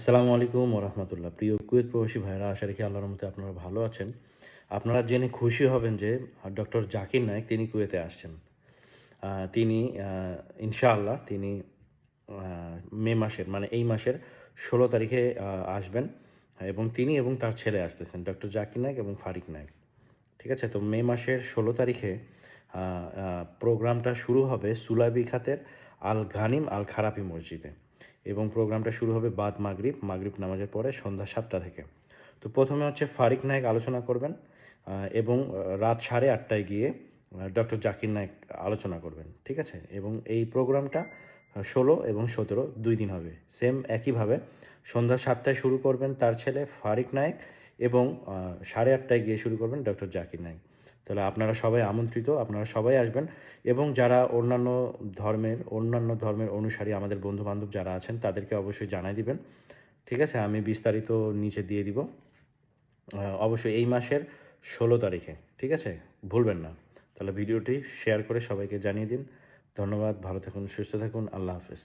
আসসালামু আলাইকুম ওরহমতুল্লাহ। প্রিয় কুয়েত প্রবাসী ভাইরা আশা রেখে আল্লাহর মধ্যে আপনারা ভালো আছেন। আপনারা জেনে খুশি হবেন যে ডক্টর জাকির নায়েক তিনি কুয়েতে আসছেন। তিনি ইনশাআল্লাহ তিনি মে মাসের মানে এই মাসের ষোলো তারিখে আসবেন। এবং তিনি এবং তার ছেলে আসতেছেন, ডক্টর জাকির নায়ক এবং ফারিক নায়েক। ঠিক আছে? তো মে মাসের ষোলো তারিখে প্রোগ্রামটা শুরু হবে সুলাবি খাতের আল ঘানিম আল খারাপি মসজিদে এবং প্রোগ্রামটা শুরু হবে বাদ মাগরিব মাগরিব নামাজের পরে সন্ধ্যা সাতটা থেকে। তো প্রথমে হচ্ছে ফারিক নায়ক আলোচনা করবেন এবং রাত সাড়ে আটটায় গিয়ে ডক্টর জাকির নায়েক আলোচনা করবেন, ঠিক আছে? এবং এই প্রোগ্রামটা ষোলো এবং সতেরো দুই দিন হবে। সেম একইভাবে সন্ধ্যা সাতটায় শুরু করবেন তার ছেলে ফারিক নায়েক এবং সাড়ে আটটায় গিয়ে শুরু করবেন ডক্টর জাকির নায়েক তাহলে আপনারা সবাই আমন্ত্রিত, আপনারা সবাই আসবেন এবং যারা অন্যান্য ধর্মের অন্যান্য ধর্মের অনুসারী আমাদের বন্ধু বান্ধব যারা আছেন, তাদেরকে অবশ্যই জানাই দিবেন। ঠিক আছে? আমি বিস্তারিত নিচে দিয়ে দিব। অবশ্যই এই মাসের ষোলো তারিখে, ঠিক আছে? ভুলবেন না। তাহলে ভিডিওটি শেয়ার করে সবাইকে জানিয়ে দিন। ধন্যবাদ, ভালো থাকুন, সুস্থ থাকুন, আল্লাহ হাফেজ।